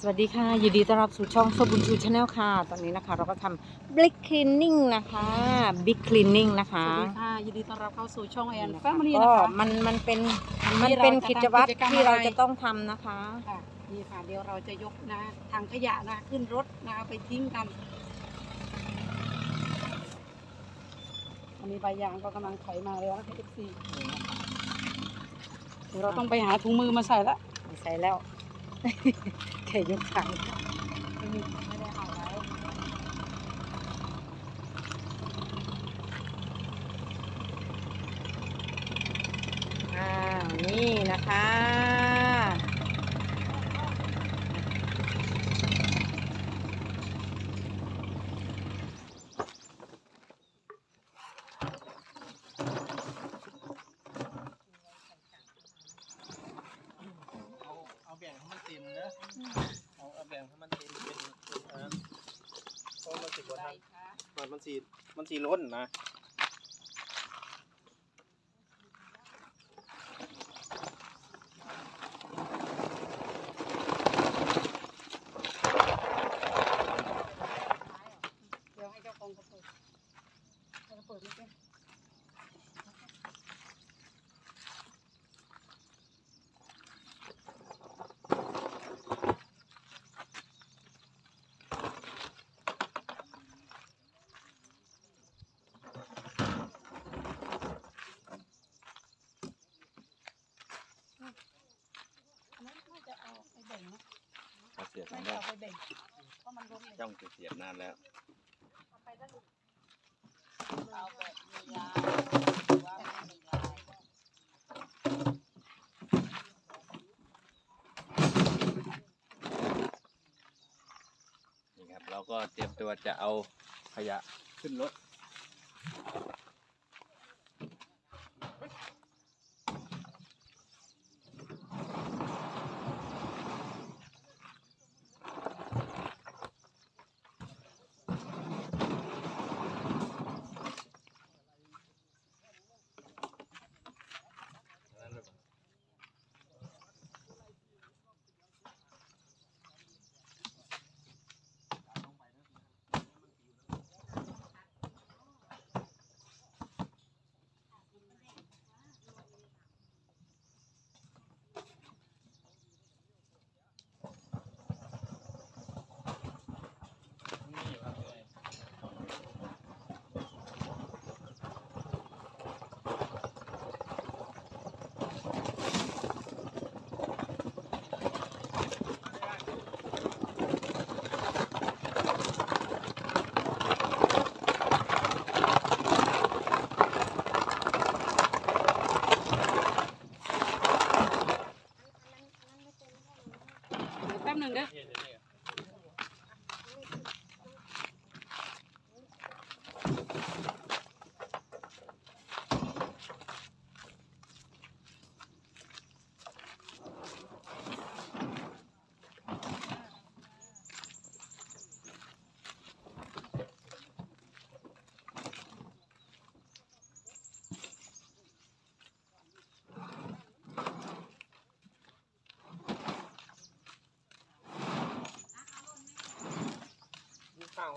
สวัสดีค่ะยินดีต้อนรับสู่ช่องโซบุญชูชาแนลค่ะ ตอนนี้นะคะ เราก็ทำ Big Cleaning นะคะ Big Cleaning นะคะสวัสดีค่ะยินดีต้อนรับเข้าสู่ช่องแอนนี่แฟนะคะมิลี่ก็นะคะมันมันเป็นวันมันนี้เป็นเราจะกิจวัตรทำกิจกรรมที่เราอะไรจะต้องทำนะคะ ค่ะนี่ค่ะเดี๋ยวเราจะยกนะถังขยะนะขึ้นรถนะเอาไปทิ้งกันอันนี้ใบยางก็กำลังถอยมาแล้วนะคะ FC เดี๋ยวเราต้องไปหาถุงมือมาใส่ละไม่ใส่แล้ว แค่ยกถังไม่ได้เอาไว้อ้าวนี่นะคะ เอาเอาแบ่งให้มัน เอาเอาแบ่งให้มันเต็มเป็นเป็นอันนั้นเพราะมันสิบวันนั้นมันมันสีมันสีล้นนะเดี๋ยวให้เจ้าของเขาเปิดให้เขาเปิดไม่เป็นอันนั้นน่าจะเอาไปแบ่งนะ มาเสียบไม่นานได้แล้วเอาไปแบ่งเพราะมันรกเลยจ้องจะเสียบนานแล้ว เอาไปแล้วลูกเอาแบบมีลายหรือว่าไม่มีลายนี่ครับ เราก็เตรียมตัวจะเอาขยะขึ้นรถ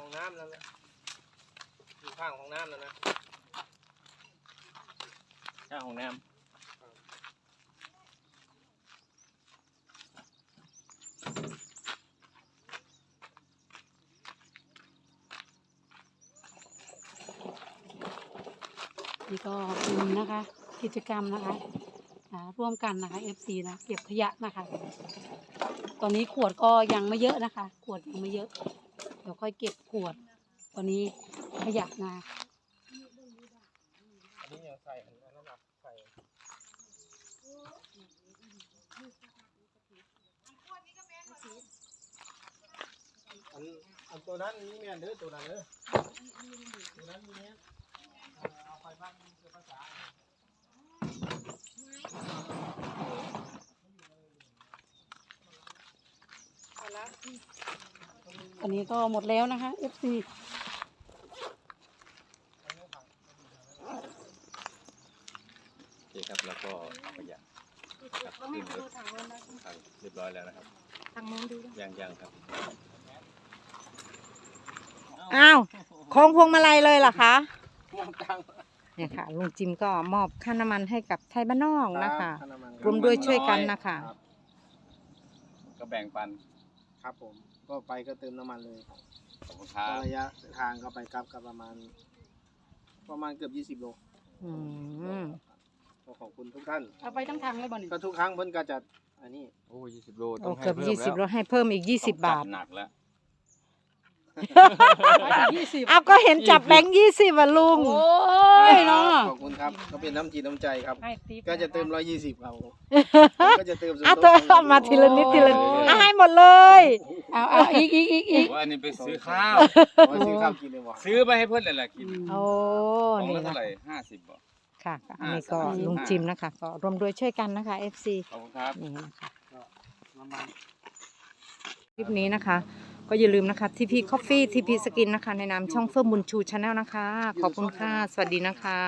ข้างของน้ำแล้วนะอยู่ข้างของน้ำแล้วนะข้างของน้นี่ก็เป็นนะคะ กิจกรรมนะคะอ่าร่วมกันนะคะ FC นะเก็บขยะนะคะ ตอนนี้ขวดก็ยังไม่เยอะนะคะ ขวดยังไม่เยอะ เดี๋ยวค่อยเก็บขวดตอนนี้ขยะนาอันนี้ยังใส่อันนั้นนะใส่อันอันตัวนั้นมีแม่นเด้อตัวนั้นเด้อตัวนั้นมีแม่นเอาไปบ้านเสือภาษา ต อนนี้ก็หมดแล้วนะคะ FC ำโอเคครับแล้วก็เอาขยะกลับขึ้นรถทางเรียบร้อยแล้วนะครับทางโน้นดูด้วยยังยังครับอ้าวของพวงมาลัยเลยเหรอคะมองตังค์เนี่ยค่ะลุงจิมก็มอบค่าน้ำมันให้กับไทยบ้านนอกนะคะรับน้ำมันรวมด้วยช่วยกันนะคะครับก็แบ่งปันครับผม ก็ไปก็เติมน้ำมันเลยขอบคุณครัก็บ ระยะทางก็ไปกลับก็ประมาณ ประมาณเกือบ 20 โลอืมก็ขอบคุณทุกท่าน เอาไปทั้งทางเลยบ่เนี่ยก็ทุกครั้งเพิ่นก็จะอันนี้โอ้ยี่สิบโลโอ้เกือบยี่สิบแล้วให้เพิ่มอีกยี่สิบบาทหนักแล้ว ยี่สิบอ้าวก็เห็นจับแบงค์ยี่สิบอะลุง โอ้ยเนาะขอบคุณครับก็เป็นน้ำจิตน้ำใจครับ ให้ติ๊บก็จะเติม120ครับผมก็จะเติมส่วนอะลดเธอเอามาทีละนิดทีละนิดอะให้หมดเลย เอาเอาอีกอีกอีกอีกว่าอันนี้ไปซื้อข้าว เอาไว้ซื้อข้าวกินเลยบ่ซื้อไปให้เพื่อนเลยแหละกินโอ้ ของนี่ละนะเท่าไหร่ห้าสิบบ่ ค่ะก็อันนี้ก็ห้าสิบลุงจิมนะคะ ก็รวมด้วยช่วยกันนะคะ FC ขอบคุณครับ นี่นะคะน้ำมันคลิปนี้นะคะ ก็อย่าลืมนะคะทีพีคอฟฟี่ทีพีสกินนะคะ ในนามช่องเฟิร์มบุญชูชาแนลนะคะ ขอบคุณค่ะ สวัสดีนะคะ